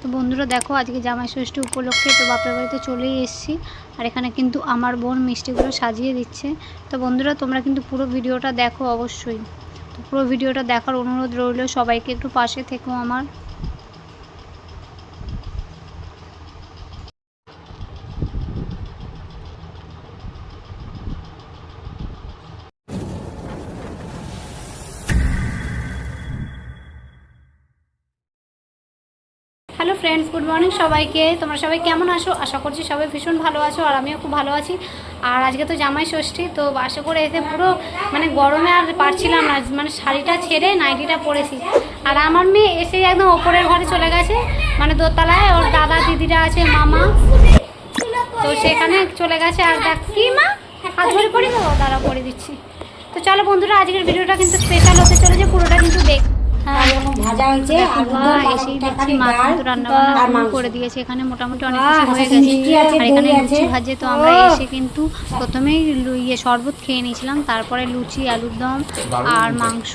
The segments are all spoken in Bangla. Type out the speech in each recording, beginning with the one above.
তো বন্ধুরা দেখো, আজকে জামাই ষষ্ঠী উপলক্ষে তো বাপের বাড়িতে চলেই এসেছি। আর এখানে কিন্তু আমার বোন মিষ্টিগুলো সাজিয়ে দিচ্ছে। তো বন্ধুরা, তোমরা কিন্তু পুরো ভিডিওটা দেখো অবশ্যই। তো পুরো ভিডিওটা দেখার অনুরোধ রইল সবাইকে, একটু পাশে থেকো আমার। হ্যালো ফ্রেন্ডস গুড মর্নিং সবাইকে। তোমরা সবাই কেমন আছো? আশা করছি সবাই ভীষণ ভালো আছো আর আমিও খুব ভালো আছি। আর আজকে তো জামাই ষষ্ঠী, তো বাসে করে এসে পুরো মানে গরমে আর পারছিলাম না মানে শাড়িটা ছেড়ে নাইটিটা পরেছি। আর আমার মেয়ে এসে একদম ওপরের ঘরে চলে গেছে মানে দোতলায়, ওর দাদা দিদিরা আছে, মামা। তো সেখানে চলে গেছে আর দেখ, কি মা? হাত ধরে তো দাঁড়া দিচ্ছি। তো চলো বন্ধুরা, আজকের ভিডিওটা কিন্তু স্পেশাল হতে চলেছে, পুরোটা কিন্তু দেখ হয়েছে দেখছি মা কিন্তু। করে দিয়েছে। এখানে মোটামুটি অনেক বাহ, কিছু হয়ে গেছে। আর এখানে লুচি ভাজে তো আমরা এসে কিন্তু প্রথমেই লু- ইয়ে শরবত খেয়ে নিয়েছিলাম তারপরে লুচি আলুর দম আর মাংস।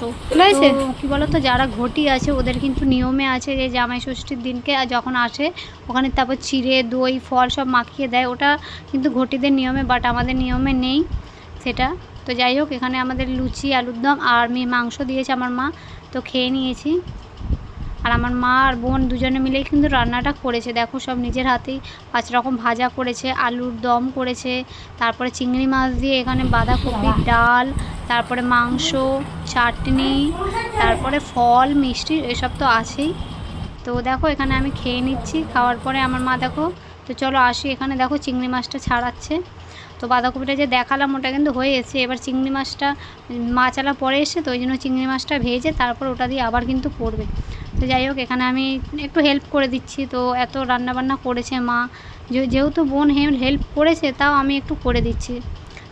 কি বলতো যারা ঘটি আছে ওদের কিন্তু নিয়মে আছে যে জামাই ষষ্ঠীর দিনকে যখন আসে ওখানে তারপর চিড়ে দই ফল সব মাখিয়ে দেয়। ওটা কিন্তু ঘটিদের নিয়মে বাট আমাদের নিয়মে নেই সেটা। তো যাই হোক এখানে আমাদের লুচি আলুর দম আর মেয়ে মাংস দিয়েছে আমার মা। তো খেয়ে নিয়েছি। আর আমার মা আর বোন দুজনে মিলেই কিন্তু রান্নাটা করেছে। দেখো সব নিজের হাতেই পাঁচ রকম ভাজা করেছে, আলুর দম করেছে, তারপরে চিংড়ি মাছ দিয়ে এখানে বাঁধাকপির ডাল, তারপরে মাংস, চাটনি, তারপরে ফল, মিষ্টি এসব তো আছেই। তো দেখো এখানে আমি খেয়ে নিচ্ছি, খাওয়ার পরে আমার মা দেখো, তো চলো আসি এখানে। দেখো চিংড়ি মাছটা ছাড়াচ্ছে। তো বাঁধাকপিটা যে দেখালাম ওটা কিন্তু হয়ে এসেছে। এবার চিংড়ি মাছটা মাছালা পরে এসে তো ওই জন্য চিংড়ি মাছটা ভেজে তারপর ওটা দিয়ে আবার কিন্তু পড়বে তো যাই হোক, এখানে আমি একটু হেল্প করে দিচ্ছি। তো এত রান্না বান্না করেছে মা। যেহেতু বোন হেল্প করেছে, তাও আমি একটু করে দিচ্ছি।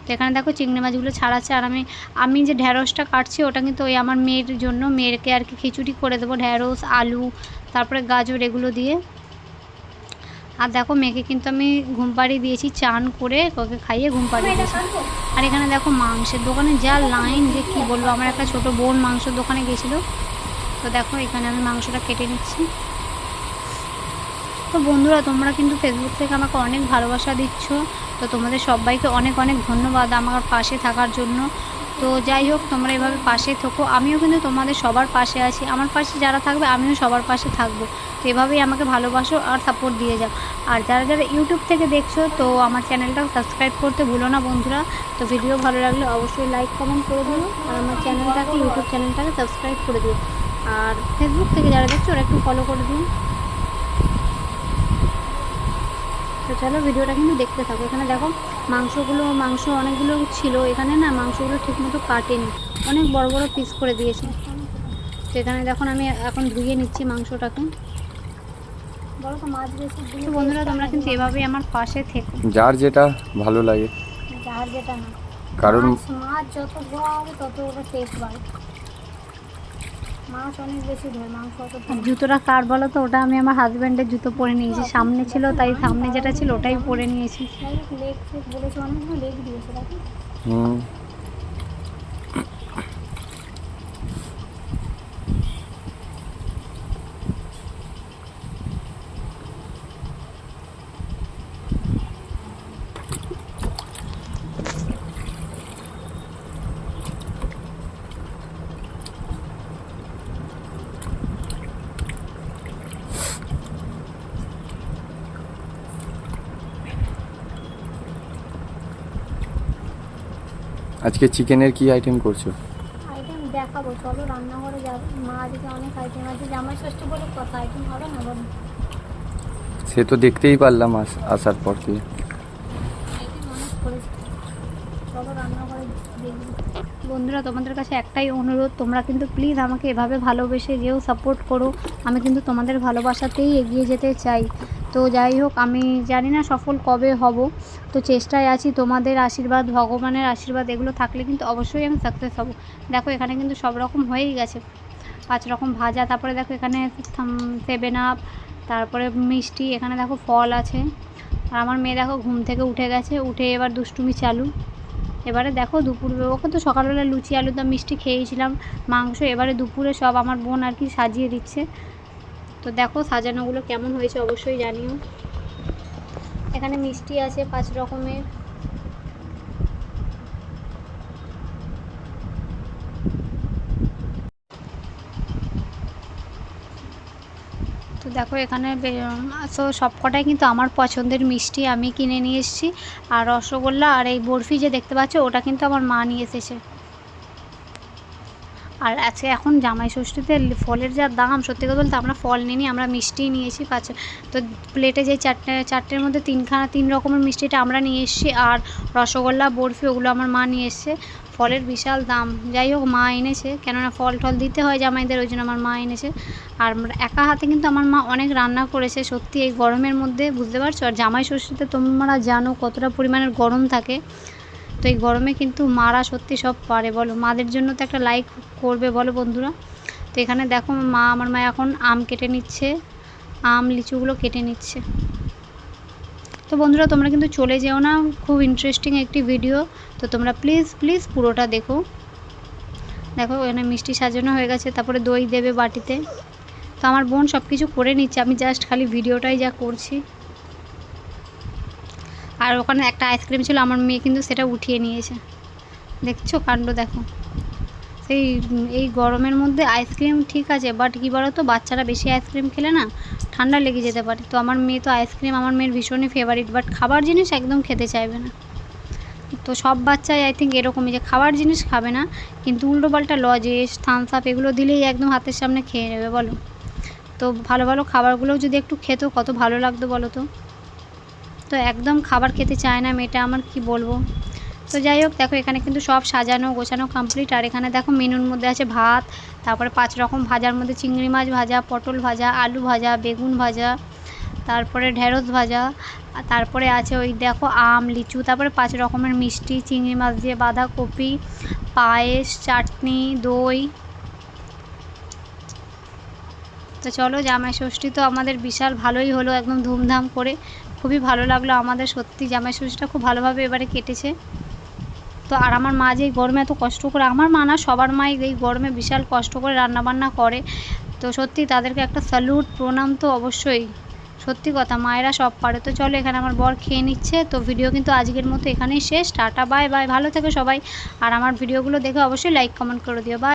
তো এখানে দেখো চিংড়ি মাছগুলো ছাড়াচ্ছে। আর আমি আমি যে ঢ্যাঁড়সটা কাটছি, ওটা কিন্তু ওই আমার মেয়ের জন্য। মেয়েরকে আর কি খিচুড়ি করে দেবো। ঢ্যাঁড়স, আলু, তারপরে গাজর এগুলো দিয়ে। আর দেখো মেয়েকে কিন্তু আমি ঘুম পাড়িয়ে দিয়েছি, চান করে ওকে খাইয়ে ঘুম পাড়িয়ে দিয়েছি। আর এখানে দেখো মাংসের দোকানে যা লাইন যে কি বলব, আমার একটা ছোট বোন মাংসের দোকানে গেছিল। তো দেখো, এখানে আমি মাংসটা কেটে নিচ্ছি। তো বন্ধুরা, তোমরা কিন্তু ফেসবুক থেকে আমাকে অনেক ভালোবাসা দিচ্ছ। তো তোমাদের সবাইকে অনেক অনেক ধন্যবাদ আমার পাশে থাকার জন্য। তো যাই হোক, তোমরা এভাবে পাশে থেকো। আমিও কিন্তু তোমাদের সবার পাশে আছি। আমার পাশে যারা থাকবে, আমিও সবার পাশে থাকব। তো এভাবেই আমাকে ভালোবাসো আর সাপোর্ট দিয়ে যাও। আর যারা যারা ইউটিউব থেকে দেখছ, তো আমার চ্যানেলটা সাবস্ক্রাইব করতে ভুলো না বন্ধুরা। তো ভিডিও ভালো লাগলে অবশ্যই লাইক কমেন্ট করে দিও। আর আমার চ্যানেলটাকে ইউটিউব চ্যানেলটাকে সাবস্ক্রাইব করে দিও। আর ফেসবুক থেকে যারা দেখছ ওরা একটু ফলো করে দিন তো চলো ভিডিওটা কিন্তু দেখতে থাকো। এখানে দেখো মাংসগুলো মাংস অনেকগুলো ছিল। এখানে না মাংসগুলো ঠিকমতো কাটেনি। অনেক বড় বড় পিস করে দিয়েছে। তো এখানে দেখুন আমি এখন ধুয়ে নিচ্ছি মাংসটাকে। বলো তো মাছ বন্ধুরা তোমরা কিন্তু এভাবেই আমার পাশে থেকো। যার যেটা ভালো লাগে। যার যেটা না। কারণ মাছ মাছ যত ধোয়া হবে তত ওটা টেস্ট বাড়ে মাছ অনেক বেশি মাংস জুতোটা কার বলো তো? ওটা আমি আমার হাজব্যান্ডের জুতো পরে নিয়েছি। সামনে ছিল তাই সামনে যেটা ছিল ওটাই পরে নিয়েছি। লেগ বলেছে অনেক লেগ দিয়েছে দেখো। হুম, আজকে চিকেনের কি আইটেম করছ? আইটেম দেখাবো চলো রান্নাঘরে যাব। মা আজকে অনেক আইটেম আছে জামাই ষষ্ঠী বলে কথা আইটেম হবে না বলো? সে তো দেখতেই পারলাম আস- আসার পর থেকে। বন্ধুরা তোমাদের কাছে একটাই অনুরোধ তোমরা কিন্তু প্লিজ আমাকে এভাবে ভালোবেসে যেও সাপোর্ট করো। আমি কিন্তু তোমাদের ভালোবাসাতেই এগিয়ে যেতে চাই। তো যাই হোক, আমি জানি না সফল কবে হব। তো চেষ্টায় আছি, তোমাদের আশীর্বাদ, ভগবানের আশীর্বাদ, এগুলো থাকলে কিন্তু অবশ্যই আমি সাকসেস হব। দেখো, এখানে কিন্তু সব রকম হয়েই গেছে। পাঁচ রকম ভাজা, তারপরে দেখো এখানে সেভেন আপ তারপরে মিষ্টি, এখানে দেখো ফল আছে। আর আমার মেয়ে দেখো ঘুম থেকে উঠে গেছে, উঠে এবার দুষ্টুমি চালু। এবারে দেখো দুপুরে, ওকে তো সকালবেলা লুচি আলুর দম মিষ্টি খেয়েছিলাম, মাংস, এবারে দুপুরে সব আমার বোন আর কি সাজিয়ে দিচ্ছে। তো দেখো সাজানোগুলো কেমন হয়েছে অবশ্যই জানিও। এখানে মিষ্টি আছে পাঁচ রকমের। তো দেখো এখানে তো সবকটাই কিন্তু আমার পছন্দের মিষ্টি আমি কিনে নিয়ে এসেছি। আর রসগোল্লা আর এই বরফি যে দেখতে পাচ্ছ, ওটা কিন্তু আমার মা নিয়ে এসেছে। আর আজকে এখন জামাই ষষ্ঠীতে ফলের যা দাম, সত্যি কথা বলতে আমরা ফল নিইনি, আমরা মিষ্টি নিয়েছি পাঁচ তো প্লেটে যে চারটে, চারটের মধ্যে তিনখানা তিন রকমের মিষ্টিটা আমরা নিয়ে এসেছি আর রসগোল্লা, বরফি ওগুলো আমার মা নিয়ে এসছে। ফলের বিশাল দাম। যাই হোক, মা এনেছে, কেননা ফল টল দিতে হয় জামাইদের, ওই জন্য আমার মা এনেছে। আর একা হাতে কিন্তু আমার মা অনেক রান্না করেছে, সত্যি এই গরমের মধ্যে, বুঝতে পারছ? আর জামাই ষষ্ঠীতে তোমরা জানো কতটা পরিমাণের গরম থাকে। তো এই গরমে কিন্তু মারা সত্যি সব পারে, বলো। মাদের জন্য তো একটা লাইক করবে, বলো বন্ধুরা। তো এখানে দেখো মা, আমার মা এখন আম কেটে নিচ্ছে, আম, লিচুগুলো কেটে নিচ্ছে। তো বন্ধুরা, তোমরা কিন্তু চলে যেও না, খুব ইন্টারেস্টিং একটি ভিডিও তো তোমরা প্লিজ প্লিজ পুরোটা দেখো। দেখো, এখানে মিষ্টি সাজানো হয়ে গেছে, তারপরে দই দেবে বাটিতে। তো আমার বোন সব কিছু করে নিচ্ছে, আমি জাস্ট খালি ভিডিওটাই যা করছি। আর ওখানে একটা আইসক্রিম ছিল, আমার মেয়ে কিন্তু সেটা উঠিয়ে নিয়েছে। দেখছ কাণ্ড দেখো। সেই, এই গরমের মধ্যে আইসক্রিম ঠিক আছে বাট কী বলো তো বাচ্চারা বেশি আইসক্রিম খেলে না ঠান্ডা লেগে যেতে পারে। তো আমার মেয়ে তো আইসক্রিম আমার মেয়ের ভীষণই ফেভারিট বাট খাবার জিনিস একদম খেতে চাইবে না। তো সব বাচ্চাই আই থিঙ্ক এরকমই যে খাবার জিনিস খাবে না, কিন্তু উল্টোপাল্টা লজেস থামস আপ এগুলো দিলেই একদম হাতের সামনে খেয়ে নেবে, বলো। তো ভালো ভালো খাবারগুলোও যদি একটু খেতো, কত ভালো লাগতো, বলো তো? তো একদম খাবার খেতে চায় না মেয়েটা, আমার কি বলব? তো যাই হোক, দেখো এখানে কিন্তু সব সাজানো গোছানো কমপ্লিট আর এখানে দেখো মেনুর মধ্যে আছে ভাত, তারপরে পাঁচ রকম ভাজার মধ্যে চিংড়ি মাছ ভাজা, পটল ভাজা, আলু ভাজা, বেগুন ভাজা, তারপরে ঢেঁড়স ভাজা তারপরে আছে ওই দেখো আম, লিচু, তারপরে পাঁচ রকমের মিষ্টি, চিংড়ি মাছ দিয়ে বাঁধাকপি, পায়েস, চাটনি, দই। তো চলো জামাই ষষ্ঠী তো আমাদের বিশাল ভালোই হলো, একদম ধুমধাম করে। খুবই ভালো লাগল আমাদের, সত্যি জামাই ষষ্ঠীটা খুব ভালোভাবে এবারে কেটেছে। তো আর আমার মা যে গরমে এত কষ্ট করে, আমার মা না, সবার মাই এই গরমে বিশাল কষ্ট করে রান্নাবান্না করে। তো সত্যি তাদেরকে একটা স্যালুট প্রণাম তো অবশ্যই। সত্যি কথা, মায়েরা সব পারে। তো চলো এখানে আমার বর খেয়ে নিচ্ছে। তো ভিডিও কিন্তু আজকের মতো এখানেই শেষ। টাটা বাই বাই ভালো থেকো সবাই। আর আমার ভিডিওগুলো দেখে অবশ্যই লাইক কমেন্ট করে দিও। বাই